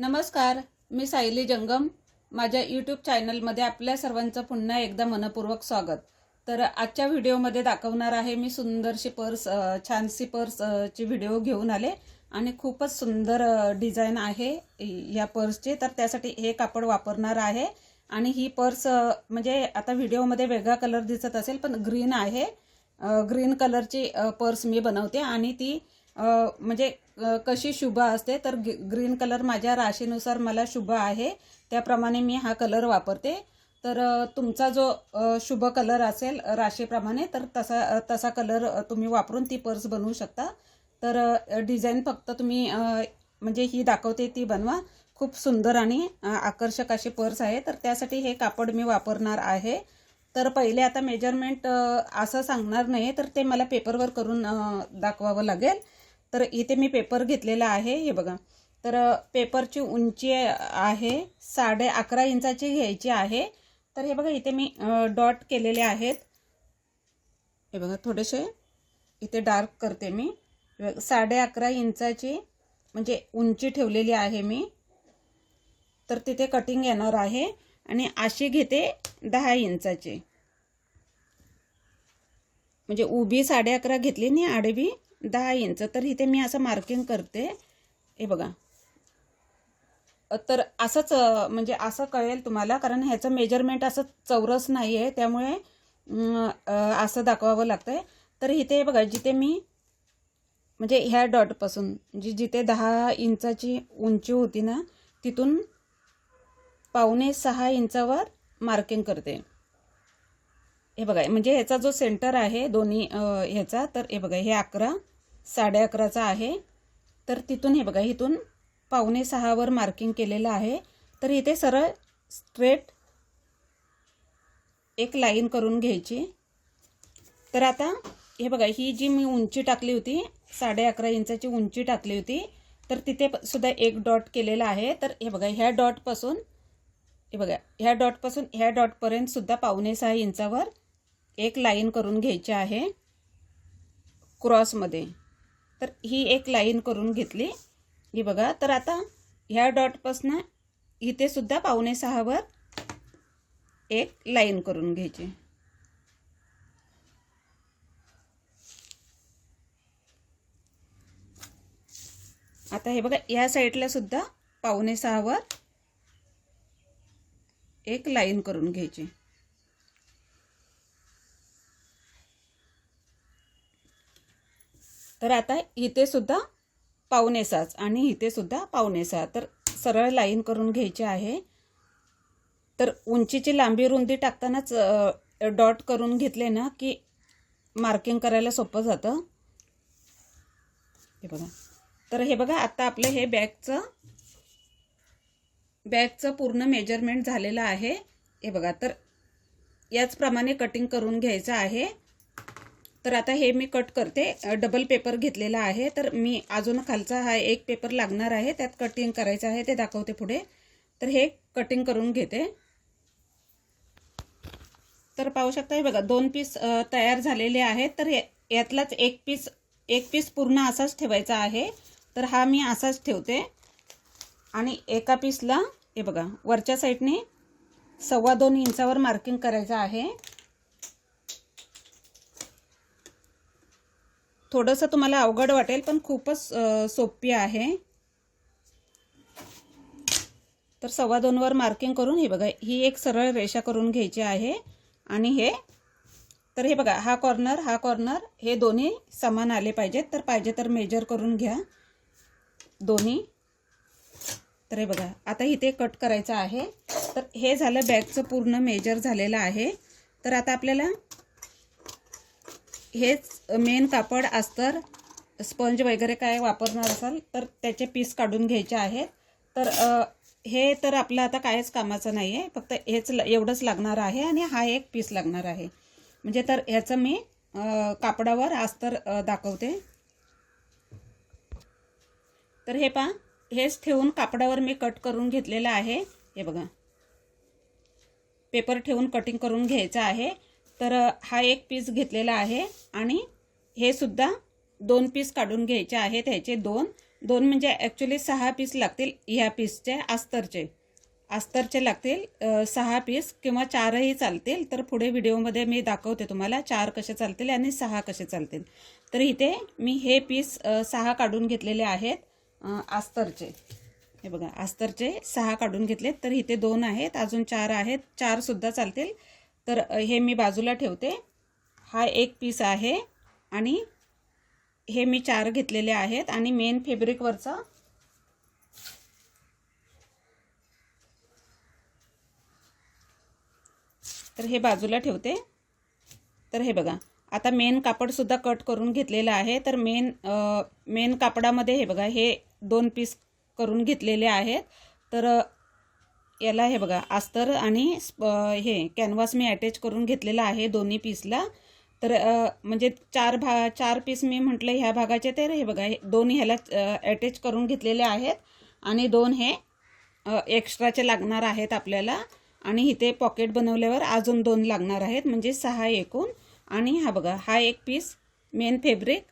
नमस्कार मी सायली जंगम. माझ्या यूट्यूब चॅनलमध्ये आपल्या सर्वांचं पुन्हा एकदा मनपूर्वक स्वागत. तर आजच्या व्हिडिओमध्ये दाखवणार आहे मी सुंदरशी पर्स छानशी पर्सची व्हिडिओ घेऊन आले. आणि खूपच सुंदर डिझाईन आहे या पर्सची. तर त्यासाठी हे कापड वापरणार आहे. आणि ही पर्स म्हणजे आता व्हिडिओमध्ये वेगळा कलर दिसत असेल पण ग्रीन आहे. ग्रीन कलरची पर्स मी बनवते. आणि ती म्हणजे कशी शुभ असते तर ग्रीन कलर माझ्या राशीनुसार मला शुभ आहे. त्याप्रमाणे मी हा कलर वापरते. तर तुमचा जो शुभ कलर असेल राशीप्रमाणे तर तसा तसा कलर तुम्ही वापरून ती पर्स बनवू शकता. तर डिझाईन फक्त तुम्ही म्हणजे ही दाखवते ती बनवा. खूप सुंदर आणि आकर्षक अशी पर्स आहे. तर त्यासाठी हे कापड मी वापरणार आहे. तर पहिले आता मेजरमेंट असं सांगणार नाही तर ते मला पेपरवर करून दाखवावं लागेल. तर इथे मी पेपर घेतलेला आहे हे बघा. तर पेपरची उंची आहे साडे अकरा इंचाची घ्यायची आहे. तर हे बघा इथे मी डॉट केलेले आहेत. हे बघा थोडेसे इथे डार्क करते मी. बघा, साडे अकरा इंचाची म्हणजे उंची ठेवलेली आहे मी. तर तिथे कटिंग येणार आहे आणि अशी घेते दहा इंचाची. म्हणजे उभी साडे अकरा घेतली आणि आडवी दहा इंच. तर इथे मी असं मार्किंग करते. हे बघा. तर असंच म्हणजे असं कळेल तुम्हाला कारण ह्याचं मेजरमेंट असं चौरस नाही आहे त्यामुळे असं दाखवावं लागतं आहे तर इथे बघा जिथे मी म्हणजे ह्या डॉटपासून जी जिथे दहा इंचाची उंची होती ना तिथून पावणे सहा इंचावर मार्किंग करते. हे बघा म्हणजे ह्याचा जो सेंटर आहे दोन्ही ह्याचा तर हे बघा हे अकरा साडे अकराचा आहे. तर तिथून हे बघा इथून पावणे सहावर मार्किंग केलेलं आहे. तर इथे सरळ स्ट्रेट एक लाईन करून घ्यायची. तर आता हे बघा ही जी मी उंची टाकली होती साडे अकरा इंचाची उंची टाकली होती तर तिथे प- सुद्धा एक डॉट केलेला आहे. तर हे बघा ह्या डॉटपासून हे बघा ह्या डॉटपासून ह्या डॉटपर्यंत सुद्धा पावणे सहा इंचावर एक लाईन करून घ्यायची आहे. क्रॉसमध्ये तर ही एक लाईन करून घेतली. ही बघा तर आता ह्या डॉटपासनं इथे सुद्धा पावणे सहावर एक लाईन करून घ्यायची. आता हे बघा या साईडला सुद्धा पावणे सहावर एक लाईन करून घ्यायची. तर आता इथे सुद्धा पावणे आणि इथे सुद्धा पावणे सहा तर सरळ लाईन करून घ्यायची आहे. तर उंचीची लांबी रुंदी टाकतानाच डॉट करून घेतले ना की मार्किंग करायला सोपं जातं. हे बघा. तर हे बघा आता आपलं हे बॅगचं बॅगचं पूर्ण मेजरमेंट झालेलं आहे. हे बघा तर याचप्रमाणे कटिंग करून घ्यायचं आहे. तर आता हे मी कट करते. डबल पेपर घेतलेला आहे. तर मी अजून खालचा हा एक पेपर लागणार आहे. त्यात कटिंग करायचं आहे. ते दाखवते पुढे. तर हे कटिंग करून घेते. तर पाहू शकता हे बघा दोन पीस तयार झालेले आहेत. तर या- यातलाच एक पीस एक पीस पूर्ण असाच ठेवायचा आहे. तर हा मी असाच ठेवते. आणि एका पीसला हे बघा वरच्या साईडने सव्वा दोन इंचावर मार्किंग करायचं आहे. थोडंसं तुम्हाला अवघड वाटेल पण खूपच सोपी आहे. तर सव्वा दोनवर मार्किंग करून हे बघा ही एक सरळ रेषा करून घ्यायची आहे. आणि हे तर हे बघा हा कॉर्नर हा कॉर्नर हे दोन्ही समान आले पाहिजेत. तर पाहिजे तर मेजर करून घ्या. दोन्ही. तर हे बघा आता इथे कट करायचं आहे. तर हे झालं बॅगचं पूर्ण मेजर झालेलं आहे. तर आता आपल्याला हेच मेन कापड अस्तर स्पंज वगैरे काय वापरणार असाल तर त्याचे पीस काढून घ्यायचे आहेत. तर हे तर आपलं आता कायच कामाचं नाही आहे फक्त हेच एवढंच लागणार आहे आणि हा एक पीस लागणार आहे. म्हणजे तर ह्याचं मी कापडावर अस्तर दाखवते. तर हे पहा हेच ठेवून कापडावर मी कट करून घेतलेलं आहे. हे बघा. पेपर ठेवून कटिंग करून घ्यायचं आहे. तर हा एक पीस घेतलेला आहे आणि हे सुद्धा दोन पीस काढून घ्यायचे आहेत. ह्याचे दोन. दोन म्हणजे ॲक्च्युली सहा पीस लागतील ह्या पीसचे अस्तरचे अस्तरचे लागतील सहा पीस किंवा चारही चालतील. तर पुढे व्हिडिओमध्ये मी दाखवते तुम्हाला चार कसे चालतील आणि सहा कसे चालतील. तर इथे मी हे पीस सहा काढून घेतलेले आहेत अस्तरचे हे बघा अस्तरचे सहा काढून घेतलेत. तर इथे दोन आहेत अजून चार आहेत. चारसुद्धा चालतील. तर हे मी बाजूला ठेवते. हा एक पीस आहे आणि हे मी चार घेतलेले आहेत आणि मेन फेब्रिकवरचा तर हे बाजूला ठेवते. तर हे बघा आता मेन कापडसुद्धा कट करून घेतलेलं आहे. तर मेन मेन कापडामध्ये हे बघा हे दोन पीस करून घेतलेले आहेत. तर याला हे बघा अस्तर आणि स्प- हे कॅनव्हास मी अटॅच करून घेतलेला आहे दोन्ही पीसला तर म्हणजे चार भा चार पीस मी म्हटलं ह्या भागाचे तर हे बघा हे दोन ह्याला अटॅच करून घेतलेले आहेत आणि दोन हे एक्स्ट्राचे लागणार आहेत आपल्याला. आणि इथे पॉकेट बनवल्यावर अजून दोन लागणार आहेत म्हणजे सहा एकूण. आणि हा बघा हा एक पीस मेन फेब्रिक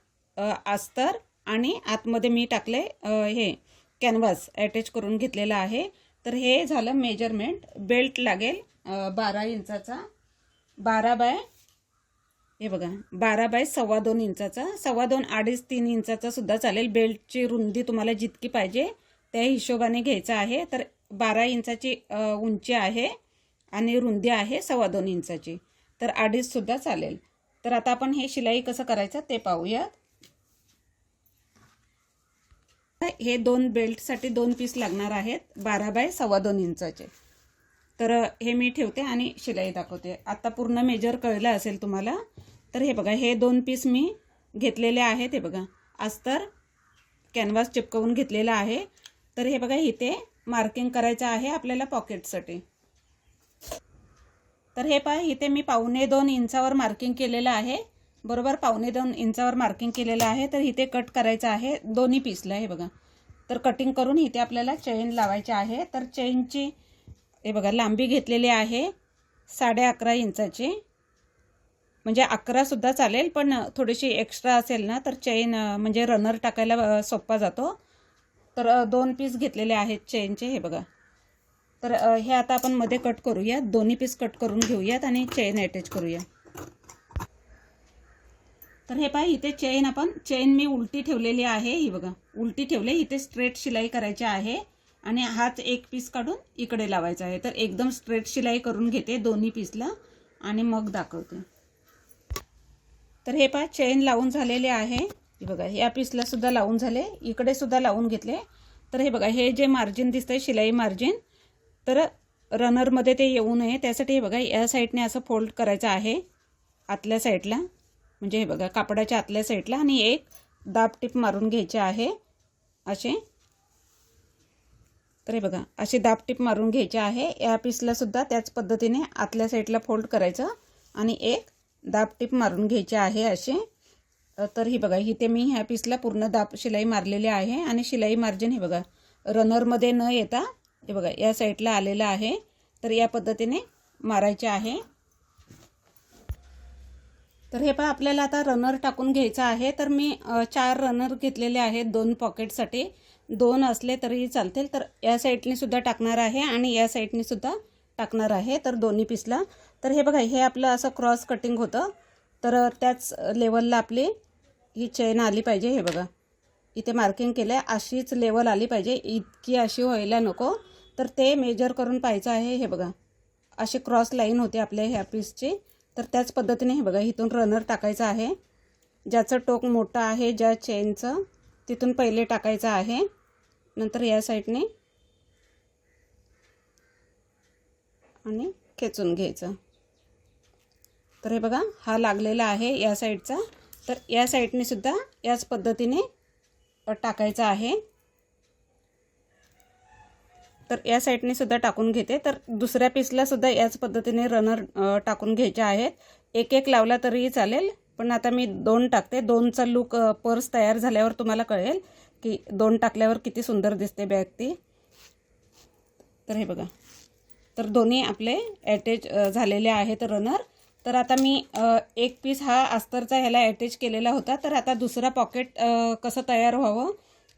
अस्तर आणि आतमध्ये मी टाकले हे कॅनव्हास अटॅच करून घेतलेलं आहे. तर हे झालं मेजरमेंट बेल्ट लागेल बारा इंचाचा. बारा बाय हे बघा बारा बाय सव्वा दोन इंचाचा. सव्वा दोन अडीच तीन इंचाचा सुद्धा चालेल. बेल्टची रुंदी तुम्हाला जितकी पाहिजे त्या हिशोबाने घ्यायचं आहे. तर बारा इंचाची उंची आहे आणि रुंदी आहे सव्वा दोन इंचाची. तर अडीचसुद्धा चालेल. तर आता आपण हे शिलाई कसं करायचं ते पाहूयात. हे दोन बेल्टसाठी दोन पीस लागणार आहेत बारा बाय सव्वा दोन इंचाचे. तर हे मी ठेवते आणि शिलाई दाखवते. आता पूर्ण मेजर कळलं असेल तुम्हाला तर हे बघा हे दोन पीस मी घेतलेले आहेत हे बघा. अस्तर कॅनव्हास चिपकवून घेतलेला आहे. तर हे बघा इथे मार्किंग करायचं आहे आपल्याला पॉकेटसाठी. तर हे पहा इथे मी पावणे दोन इंचावर मार्किंग केलेलं आहे. बरोबर पावणे दोन इंचावर मार्किंग केलेलं आहे तर इथे कट करायचं आहे. दोन्ही पीसला हे बघा. तर कटिंग करून इथे आपल्याला चेन लावायचे आहे. तर चेनची हे बघा लांबी घेतलेली आहे. साडे अकरा इंचाची. म्हणजे अकरासुद्धा चालेल पण थोडीशी एक्स्ट्रा असेल ना तर चेन म्हणजे रनर टाकायला सोपा जातो. तर दोन पीस घेतलेले आहेत चेनचे हे बघा. तर हे आता आपण मध्ये कट करूयात दोन्ही पीस कट करून घेऊयात आणि चेन अटॅच करूया. तर हे पहा इथे चेन आपण चेन मी उलटी ठेवलेली आहे ही बघा. उलटी ठेवले इथे स्ट्रेट शिलाई करायची आहे आणि हाच एक पीस काढून इकडे लावायचा आहे. तर एकदम स्ट्रेट शिलाई करून घेते दोन्ही पीसला आणि मग दाखवते. तर हे पहा चेन लावून झालेले आहे. बघा या पीसला सुद्धा लावून झाले. इकडे सुद्धा लावून घेतले. तर हे बघा हे जे मार्जिन दिसतंय शिलाई मार्जिन तर रनरमध्ये ते येऊ नये. त्यासाठी हे बघा या साईडने असं फोल्ड करायचं आहे आतल्या साईडला म्हणजे हे बघा कापडाच्या आतल्या साईडला आणि एक दाब टिप मारून घ्यायचे आहे. असे. तर हे बघा असे दाब टिप मारून घ्यायचे आहे. या पीसलासुद्धा त्याच पद्धतीने आतल्या साईडला फोल्ड करायचं आणि एक दाब टिप मारून घ्यायचे आहे असे. तर ही बघा इथे मी ह्या पीसला पूर्ण दाब शिलाई मारलेली आहे आणि शिलाई मार्जिन हे बघा रनरमध्ये न येता हे बघा या साईडला आलेलं आहे. तर या पद्धतीने मारायचे आहे. तर हे पहा आपल्याला आता रनर टाकून घ्यायचं आहे. तर मी चार रनर घेतलेले आहेत दोन पॉकेटसाठी दोन असले तरीही चालतील. तर या साईडने सुद्धा टाकणार आहे आणि या साईडने सुद्धा टाकणार आहे. तर दोन्ही पीसला तर हे बघा हे आपलं असं क्रॉस कटिंग होतं. तर त्याच लेवलला आपली ही चेन आली पाहिजे. हे बघा. इथे मार्किंग केलं आहे अशीच लेवल आली पाहिजे. इतकी अशी व्हायला नको. तर ते मेजर करून पाहायचं आहे. हे बघा. अशी क्रॉस लाईन होते आपल्या ह्या पीसची तर त्याच पद्धतीने हे बघा इथून रनर टाकायचं आहे. ज्याचं टोक मोठं आहे ज्या चेनचं तिथून पहिले टाकायचं आहे. नंतर या साईडने आणि खेचून घ्यायचं. तर हे बघा हा लागलेला आहे या साईडचा तर या साईडने सुद्धा याच पद्धतीने टाकायचा आहे. तर या साईडने सुद्धा टाकून घेते. तर दुसऱ्या पीसला सुद्धा याच पद्धतीने रनर टाकून घ्यायचे आहेत. एक एक लावला तरीही चालेल. पण आता मी दोन टाकते. दोनचा लुक पर्स तयार झाल्यावर तुम्हाला कळेल की दोन टाकल्यावर किती सुंदर दिसते बॅग ती. तर हे बघा. तर दोन्ही आपले ॲटॅच झालेले आहेत रनर तर आता मी एक पीस हा अस्तरचा ह्याला ॲटॅच केलेला होता. तर आता दुसरा पॉकेट कसं तयार व्हावं?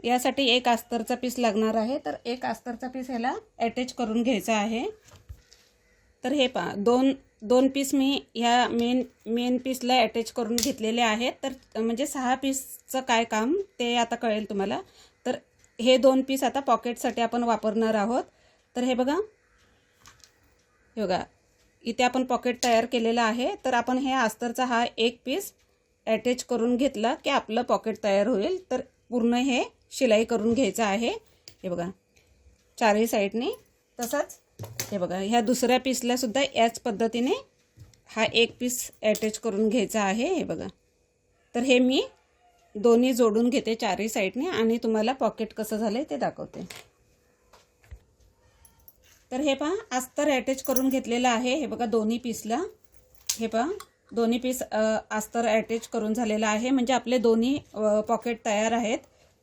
यासाठी एक अस्तरचा पीस लागणार आहे. तर एक अस्तरचा पीस ह्याला अटॅच करून घ्यायचा आहे. तर हे पहा दोन दोन पीस मी ह्या मेन मेन पीसला अटॅच करून घेतलेले आहेत. तर म्हणजे सहा पीसचं काय काम ते आता कळेल तुम्हाला. तर हे दोन पीस आता पॉकेटसाठी आपण वापरणार आहोत. तर हे बघा. हे बघा. इथे आपण पॉकेट तयार केलेलं आहे. तर आपण हे अस्तरचा हा एक पीस अटॅच करून घेतला की आपलं पॉकेट तयार होईल. तर पूर्ण हे शिलाई करून घ्यायचं आहे. हे बघा. चारही साईडने तसंच हे बघा ह्या दुसऱ्या पीसलासुद्धा याच पद्धतीने हा एक पीस अटॅच करून घ्यायचा आहे हे बघा. तर हे मी दोन्ही जोडून घेते चारही साईडने आणि तुम्हाला पॉकेट कसं झालं आहे ते दाखवते. तर हे पहा अस्तर अटॅच करून घेतलेलं आहे हे बघा दोन्ही पीसला हे पहा दोन्ही पीस अस्तर अटॅच करून झालेलं आहे. म्हणजे आपले दोन्ही पॉकेट तयार आहेत.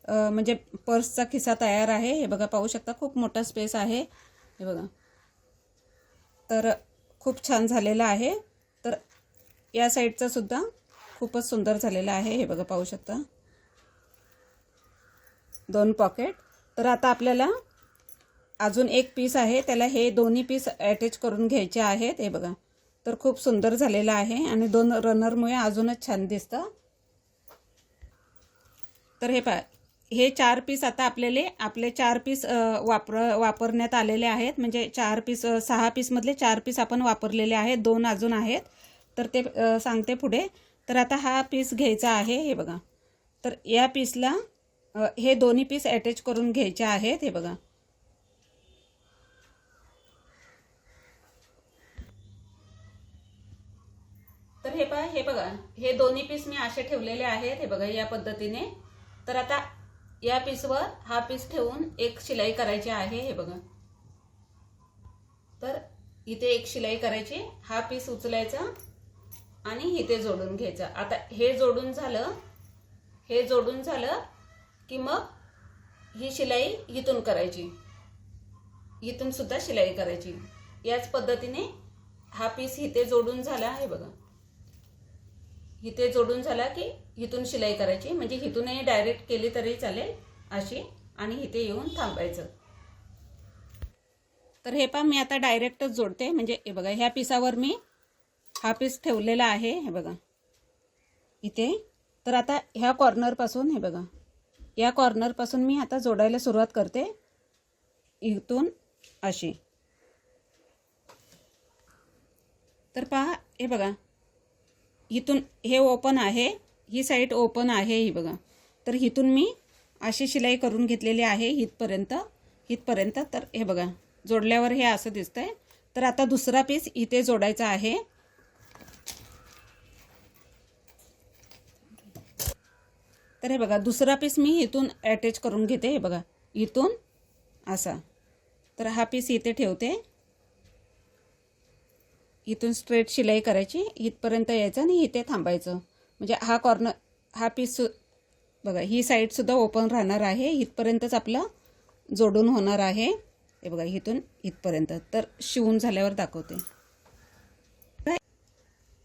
म्हणजे पर्सचा खिसा तयार आहे. हे बघा पाहू शकता खूप मोठा स्पेस आहे. हे बघा. तर खूप छान झालेलं आहे. तर या साईडचा सुद्धा खूपच सुंदर झालेला आहे. हे बघा पाहू शकता. दोन पॉकेट तर आता आपल्याला अजून एक पीस आहे. त्याला हे दोन्ही पीस अटॅच करून घ्यायचे आहेत. हे बघा. तर खूप सुंदर झालेलं आहे आणि दोन रनरमुळे अजूनच छान दिसतं. तर हे पा हे चार पीस आता आपल्याला आपले चार पीस वापर वापरण्यात आलेले आहेत. म्हणजे चार पीस सहा पीसमधले चार पीस आपण वापरलेले आहेत. दोन अजून आहेत. तर ते सांगते पुढे. तर आता हा पीस घ्यायचा आहे. हे बघा. तर या पीसला हे दोन्ही पीस अटॅच करून घ्यायचे आहेत. हे बघा. तर हे पहा हे बघा. हे दोन्ही पीस मी असे ठेवलेले आहेत. हे बघा या पद्धतीने. तर आता या पीसवर हा पीस ठेवून एक शिलाई करायची आहे हे बघा. तर इथे एक शिलाई करायची हा पीस उचलायचा आणि इथे जोडून घ्यायचा. आता हे जोडून झालं हे जोडून झालं की मग ही शिलाई इथून करायची. इथून सुद्धा शिलाई करायची. याच पद्धतीने हा पीस इथे जोडून झाला आहे बघा. इथे जोडून झाला की इथून शिलाई करायची. म्हणजे इथूनही डायरेक्ट केली तरी चालेल अशी. आणि इथे येऊन थांबायचं. तर हे पहा मी आता डायरेक्टच जोडते. म्हणजे हे बघा ह्या पिसावर मी हा पीस ठेवलेला आहे. हे बघा. इथे. तर आता ह्या कॉर्नरपासून हे बघा. या कॉर्नरपासून मी आता जोडायला सुरुवात करते. इथून अशी. तर पहा हे बघा. इथून हे ओपन आहे ही साईड ओपन आहे ही बघा. तर इथून मी अशी शिलाई करून घेतलेली आहे इथपर्यंत इथपर्यंत तर हे बघा जोडल्यावर हे असं दिसतंय. तर आता दुसरा पीस इथे जोडायचा आहे. तर हे बघा दुसरा पीस मी इथून अटॅच करून घेते हे बघा. इथून असा. तर हा पीस इथे ठेवते. इथून स्ट्रेट शिलाई करायची इथपर्यंत यायचं आणि इथे थांबायचं. म्हणजे हा कॉर्नर हा पीस बघा ही साईडसुद्धा ओपन राहणार आहे. इथपर्यंतच आपलं जोडून होणार आहे. हे बघा इथून इथपर्यंत. तर शिवून झाल्यावर दाखवते.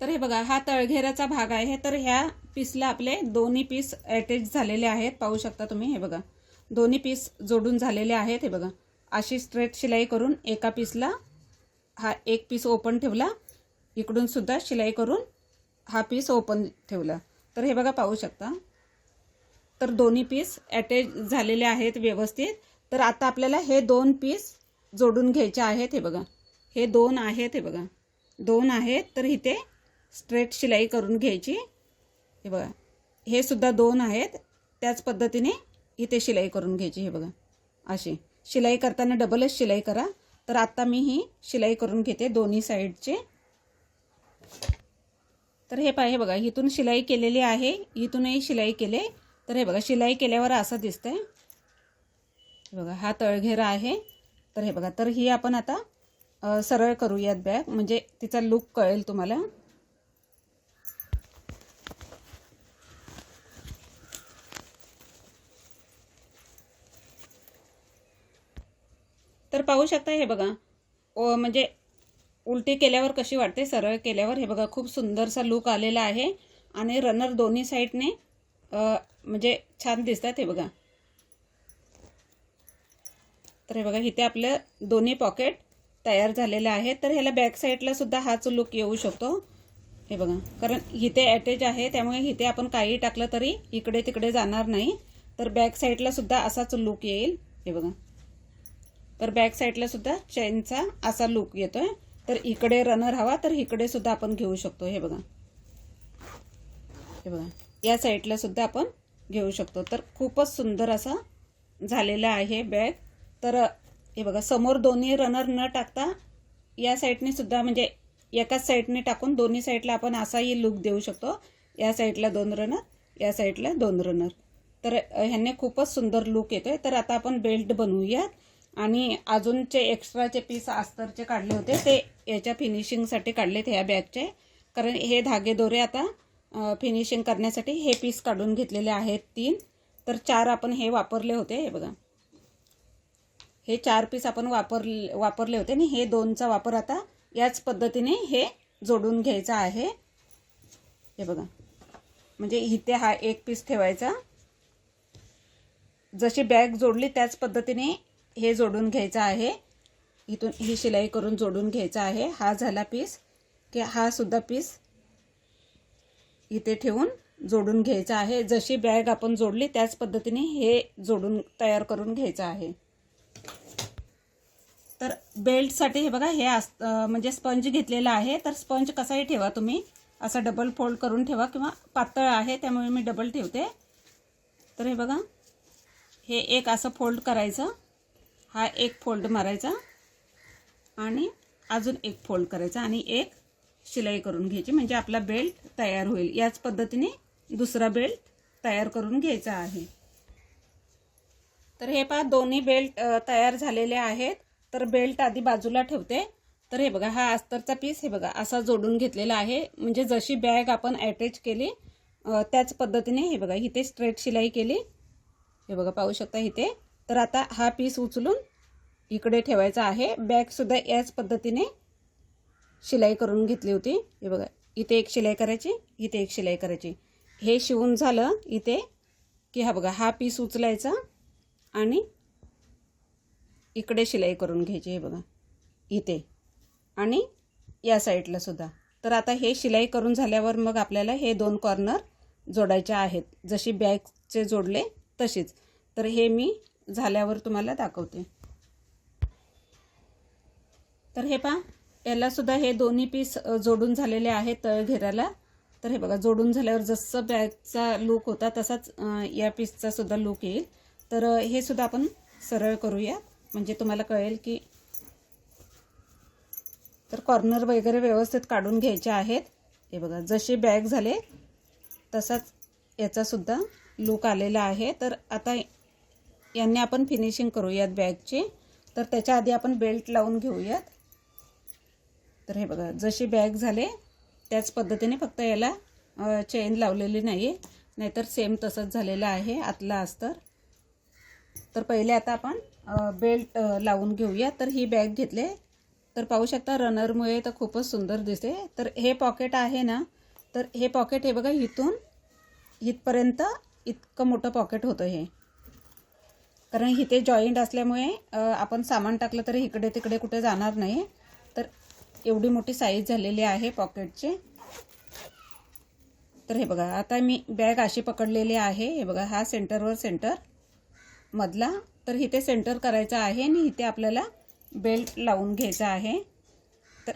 तर हे बघा हा तळघेराचा भाग आहे. तर ह्या पीसला आपले दोन्ही पीस अटॅच झालेले आहेत. पाहू शकता तुम्ही हे बघा. दोन्ही पीस जोडून झालेले आहेत हे बघा. अशी स्ट्रेट शिलाई करून एका पीसला हा एक पीस ओपन ठेवला. इकडून सुद्धा शिलाई करून हा पीस ओपन ठेवला. तर हे बघा पाहू शकता. तर दोन्ही पीस अटॅच झालेले आहेत व्यवस्थित. तर आता आपल्याला हे दोन पीस जोडून घ्यायचे आहेत हे बघा. हे दोन आहेत हे बघा. दोन आहेत तर इथे स्ट्रेट शिलाई करून घ्यायची. हे बघा. हे सुद्धा दोन आहेत. त्याच पद्धतीने इथे शिलाई करून घ्यायची हे बघा. अशी. शिलाई करताना डबलच शिलाई करा. तर आता मी ही शिलाई करून घेते दोन्ही साईडचे. तर हे पहा हे बघा इथून शिलाई केलेली आहे इथूनही शिलाई केले. तर हे बघा शिलाई केल्यावर असं दिसतंय. हे बघा हा तळघेरा आहे. तर हे बघा तर ही आपण आता सरळ करूयात बॅग. म्हणजे तिचा लुक कळेल तुम्हाला. तर पाहू शकता हे बघा. ओ म्हणजे उलटी केल्यावर कशी वाटते? सरळ केल्यावर. हे बघा खूप सुंदरसा लुक आलेला आहे. आणि रनर दोन्ही साईडने म्हणजे छान दिसतात हे बघा. तर हे बघा इथे आपलं दोन्ही पॉकेट तयार झालेलं आहे. तर ह्याला बॅक साईडला सुद्धा हाच लुक येऊ शकतो. हे बघा कारण इथे अटॅच आहे त्यामुळे इथे आपण काही टाकलं तरी इकडे तिकडे जाणार नाही. तर बॅक साईडला सुद्धा असाच लुक येईल. हे बघा. तर बॅक साईडला सुद्धा चेनचा असा लुक येतोय. तर इकडे रनर हवा तर इकडे सुद्धा आपण घेऊ शकतो. हे बघा. हे बघा. या साईडला सुद्धा आपण घेऊ शकतो. तर खूपच सुंदर असा झालेला आहे बॅग तर हे बघा समोर दोन्ही रनर न टाकता या साईडने सुद्धा म्हणजे एकाच साईडने टाकून दोन्ही साईडला आपण असाही लुक देऊ शकतो. या साईडला दोन रनर या साईडला दोन रनर तर ह्याने खूपच सुंदर लुक येतोय. तर आता आपण बेल्ट बनवूयात. आणि अजूनचे एक्स्ट्राचे पीस अस्तरचे काढले होते ते याच्या फिनिशिंगसाठी काढलेत ह्या बॅगचे कारण हे धागे दोरे आता फिनिशिंग करण्यासाठी हे पीस काढून घेतलेले आहेत तीन. तर चार आपण हे वापरले होते हे बघा. हे चार पीस आपण वापर वापरले होते आणि हे दोनचा वापर आता याच पद्धतीने हे जोडून घ्यायचा आहे. हे बघा. म्हणजे इथे हा एक पीस ठेवायचा. जशी बॅग जोडली त्याच पद्धतीने हे जोडून घ्यायचं आहे. इथून ही शिलाई करून जोडून घ्यायचा आहे. हा झाला पीस. की हा सुद्धा पीस इथे ठेवून जोडून घ्यायचा आहे. जशी बॅग आपण जोडली त्याच पद्धतीने हे जोडून तयार करून घ्यायचं आहे. तर बेल्टसाठी हे बघा हे अस म्हणजे स्पंज घेतलेला आहे. तर स्पंज कसाही ठेवा तुम्ही. असा डबल फोल्ड करून ठेवा किंवा पातळ आहे त्यामुळे मी डबल ठेवते. तर हे बघा हे एक असं फोल्ड करायचं. हा एक फोल्ड मारायचा आणि अजून एक फोल्ड करायचा आणि एक शिलाई करून घ्यायची. म्हणजे आपला बेल्ट तयार होईल. याच पद्धतीने दुसरा बेल्ट तयार करून घ्यायचा आहे. तर हे पहा दोन्ही बेल्ट तयार झालेले आहेत. तर बेल्ट आधी बाजूला ठेवते. तर हे बघा हा अस्तरचा पीस हे बघा असा जोडून घेतलेला आहे. म्हणजे जशी बॅग आपण अटॅच केली त्याच पद्धतीने हे बघा इथे स्ट्रेट शिलाई केली. हे बघा पाहू शकता इथे. तर आता हा पीस उचलून इकडे ठेवायचा आहे. बॅगसुद्धा याच पद्धतीने शिलाई करून घेतली होती. हे बघा इथे एक शिलाई करायची इथे एक शिलाई करायची. हे शिवून झालं इथे की हा बघा हा पीस उचलायचा आणि इकडे शिलाई करून घ्यायची हे बघा इथे. आणि या साईडला सुद्धा. तर आता हे शिलाई करून झाल्यावर मग आपल्याला हे दोन कॉर्नर जोडायचे आहेत. जशी बॅगचे जोडले तशीच. तर हे मी झाल्यावर तुम्हाला दाखवते. तर हे पहा याला सुद्धा हे दोन्ही पीस जोडून झालेले आहेत तळघेराला तर हे बघा जोडून झाल्यावर जसं बॅगचा लूक होता तसाच या पीसचा सुद्धा लूक येईल. तर हे सुद्धा आपण सरळ करूया. म्हणजे तुम्हाला कळेल की तर कॉर्नर वगैरे व्यवस्थित काढून घ्यायचे आहेत. हे बघा जसे बॅग झाले तसाच याचासुद्धा लूक आलेला आहे. तर आता यांनी आपण फिनिशिंग करूयात बॅगची तर त्याच्या आधी आपण बेल्ट लावून घेऊयात. तर हे बघा जशी बॅग झाले त्याच पद्धतीने फक्त याला चेन लावलेली नाही नाहीतर सेम तसंच झालेलं आहे आतला अस्तर. तर पहिले आता आपण बेल्ट लावून घेऊया तर ही बॅग घेतले. तर पाहू शकता रनरमुळे तर खूपच सुंदर दिसते. तर हे पॉकेट आहे ना तर हे पॉकेट हे बघा इथून इथपर्यंत इतकं मोठं पॉकेट होतं हे. कारण इथे जॉईंट असल्यामुळे आपण सामान टाकलं तरी इकडे तिकडे कुठे जाणार नाही. तर एवढी मोठी साईज झालेली आहे पॉकेटची तर हे बघा आता मी बॅग अशी पकडलेली आहे. हे बघा हा सेंटरवर सेंटर मधला. तर इथे सेंटर करायचा आहे आणि इथे आपल्याला बेल्ट लावून घ्यायचा आहे. तर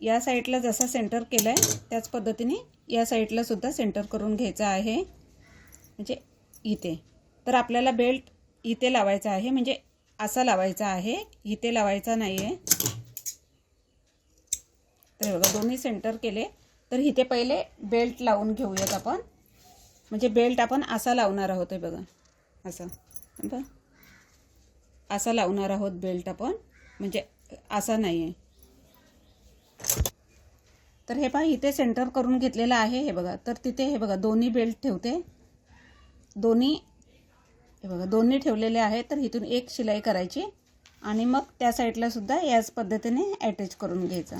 या साईडला जसा सेंटर केला आहे त्याच पद्धतीने या साईडला सुद्धा सेंटर करून घ्यायचा आहे. म्हणजे इथे. तर आपल्याला बेल्ट इथे लावायचा आहे म्हणजे असा लावायचा आहे इथे लावायचा नाही आहे तर बघा दोन्ही सेंटर केले. तर इथे पहिले बेल्ट लावून घेऊयात आपण. म्हणजे बेल्ट आपण असा लावणार आहोत हे बघा. असं. बघा. असा लावणार आहोत बेल्ट आपण. म्हणजे असा नाही आहे तर हे पहा इथे सेंटर करून घेतलेलं आहे हे बघा. तर तिथे हे बघा दोन्ही बेल्ट ठेवते. दोन्ही हे बघा दोन्ही ठेवलेले आहे तर इथून एक शिलाई करायची आणि मग त्या साईडला सुद्धा याच पद्धतीने अटॅच करून घ्यायचा.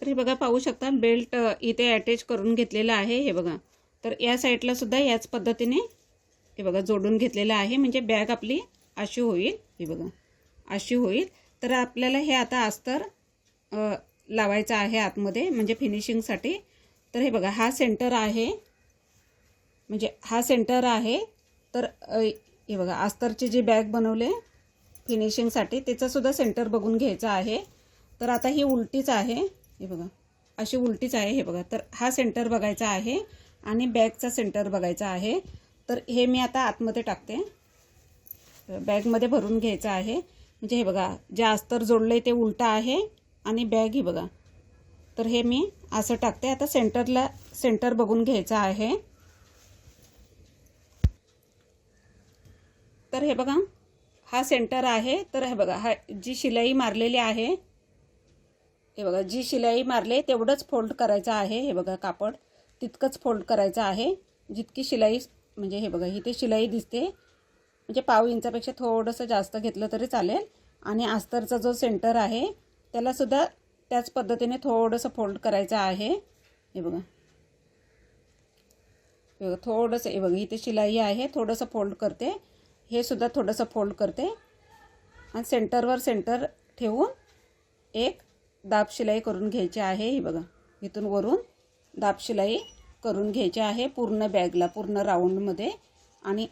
तर हे बघा पाहू शकता बेल्ट इथे अटॅच करून घेतलेला आहे हे बघा. तर या साईडला सुद्धा याच पद्धतीने हे बघा जोडून घेतलेलं आहे. म्हणजे बॅग आपली अशी होईल हे बघा अशी होईल. तर आपल्याला हे आता अस्तर लावायचं आहे आतमध्ये म्हणजे फिनिशिंगसाठी तर हे बघा हा सेंटर आहे. म्हणजे हा सेंटर आहे तर हे बघा आस्तरचे जे बॅग बनवले फिनिशिंगसाठी त्याचंसुद्धा सेंटर बघून घ्यायचं आहे. तर आता ही उलटीच आहे हे बघा अशी उलटीच आहे हे बघा. तर हा सेंटर बघायचा आहे आणि बॅगचा सेंटर बघायचा आहे. तर हे मी आता आतमध्ये टाकते. बॅगमध्ये भरून घ्यायचं आहे. म्हणजे हे बघा जे अस्तर जोडलं ते उलटं आहे आणि बॅग ही बघा. तर हे मी असं टाकते. आता सेंटरला सेंटर बघून घ्यायचं आहे. तर हे बघा हा सेंटर आहे. तर हे बघा हा जी शिलाई मारलेली आहे हे बघा जी शिलाई मारले तेवढंच फोल्ड करायचं आहे. हे बघा कापड तितकंच फोल्ड करायचं आहे. जितकी शिलाई म्हणजे हे बघा इथे शिलाई दिसते. म्हणजे पाव इंचापेक्षा थोडंसं जास्त घेतलं तरी चालेल. आणि अस्तरचा जो सेंटर आहे त्यालासुद्धा त्याच पद्धतीने थोडंसं फोल्ड करायचं आहे. हे बघा. हे बघा थोडंसं हे बघा इथे शिलाई आहे थोडंसं फोल्ड करते. हे सुद्धा थोडंसं फोल्ड करते. आणि सेंटरवर सेंटर ठेवून एक दाब शिलाई करून घ्यायची आहे. ही बघा इथून वरून दाब शिलाई करून घ्यायची आहे पूर्ण बॅगला पूर्ण राऊंडमध्ये. आणि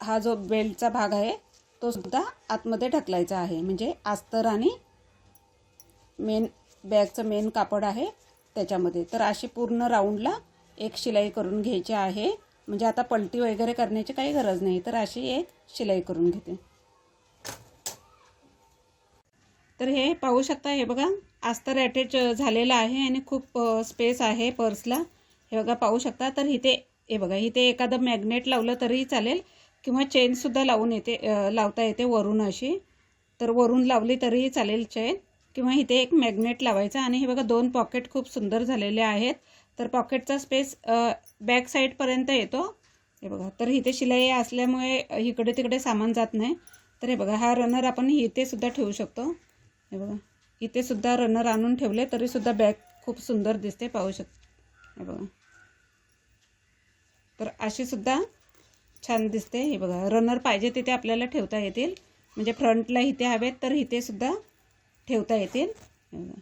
हा जो बेल्टचा भाग आहे तो सुद्धा आतमध्ये ढकलायचा आहे. म्हणजे अस्तर आणि मेन बॅगचं मेन कापड आहे त्याच्यामध्ये. तर अशी पूर्ण राऊंडला एक शिलाई करून घ्यायची आहे. म्हणजे आता पलटी वगैरे करण्याची काही गरज नाही. तर अशी एक शिलाई करून घेते. तर हे पाहू शकता हे बघा अस्तर अटॅच झालेलं आहे आणि खूप स्पेस आहे पर्सला. हे बघा पाहू शकता. तर इथे हे बघा इथे एखादं मॅग्नेट लावलं तरीही चालेल किंवा चेनसुद्धा लावून येते लावता येते वरून अशी. तर वरून लावली तरीही चालेल चेन किंवा इथे एक मॅग्नेट लावायचा आणि हे बघा दोन पॉकेट खूप सुंदर झालेले आहेत. तर पॉकेटचा स्पेस बॅक साईडपर्यंत येतो. हे बघा तर इथे शिलाई असल्यामुळे इकडे तिकडे सामान जात नाही. तर हे बघा हा रनर आपण इथे सुद्धा ठेवू शकतो. हे बघा इथे सुद्धा रनर आणून ठेवले तरीसुद्धा बॅग खूप सुंदर दिसते पाहू शक हे बघा. तर अशी सुद्धा छान दिसते हे बघा. रनर पाहिजे तिथे आपल्याला ठेवता येतील. म्हणजे फ्रंटला इथे हवेत तर इथे सुद्धा ठेवता येतील. हे बघा.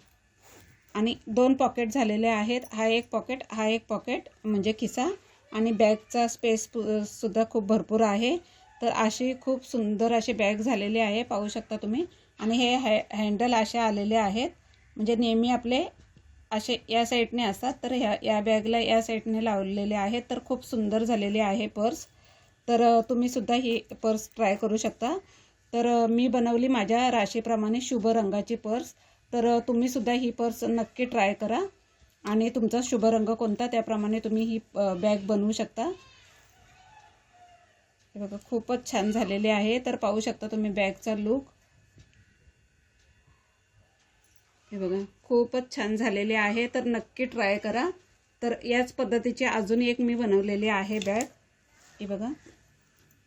आणि दोन पॉकेट झालेले आहेत. हा एक पॉकेट हा एक पॉकेट म्हणजे खिसा आणि बॅगचा स्पेस पु- सुद्धा खूप भरपूर आहे. तर अशी खूप सुंदर अशी बॅग झालेली आहे पाहू शकता तुम्ही. आणि हे हॅ हँडल असे आलेले आहेत. म्हणजे नेहमी आपले असे या साईडने असतात तर ह्या या बॅगला या साईडने लावलेले आहेत. तर खूप सुंदर झालेली आहे पर्स तर तुम्हीसुद्धा तुम्ही सुद्धा ही पर्स ट्राय करू शकता. तर मी बनवली माझ्या राशीप्रमाणे शुभ रंगाची पर्स तर तुम्ही सुद्धा ही पर्स नक्की ट्राय करा. आणि तुमचा शुभ रंग कोणता त्याप्रमाणे तुम्ही ही बॅग बनवू शकता. हे बघा खूपच छान झालेले आहे. तर पाहू शकता तुम्ही बॅगचा लुक. हे बघा खूपच छान झालेले आहे. तर नक्की ट्राय करा. तर याच पद्धतीची अजून एक मी बनवलेली आहे बॅग. हे बघा.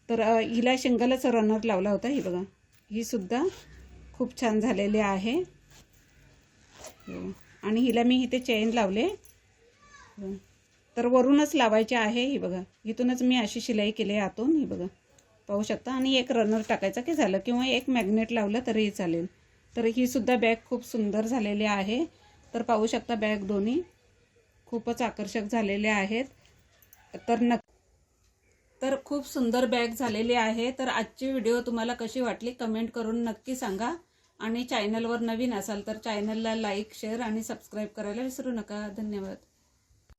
तर हिला शिंगलच रनर लावला होता. ही बघा. ही सुद्धा खूप छान झालेली आहे. हो. आणि हिला मी इथे चेन लावले. तर वरूनच लावायचे आहे ही बघा. इथूनच मी अशी शिलाई केली आहे आतून ही बघा. पाहू शकता. आणि एक रनर टाकायचा की झालं. किंवा एक मॅग्नेट लावलं तरीही चालेल. तर ही सुद्धा बॅग खूप सुंदर झालेली आहे. तर पाहू शकता बॅग दोन्ही. खूपच आकर्षक झालेले आहेत. तर नक्की तर खूप सुंदर बॅग झालेली आहे. तर आजची व्हिडिओ तुम्हाला कशी वाटली कमेंट करून नक्की सांगा. आणि चॅनलवर नवीन असाल तर चॅनलला लाईक शेअर आणि सबस्क्राईब करायला विसरू नका. धन्यवाद.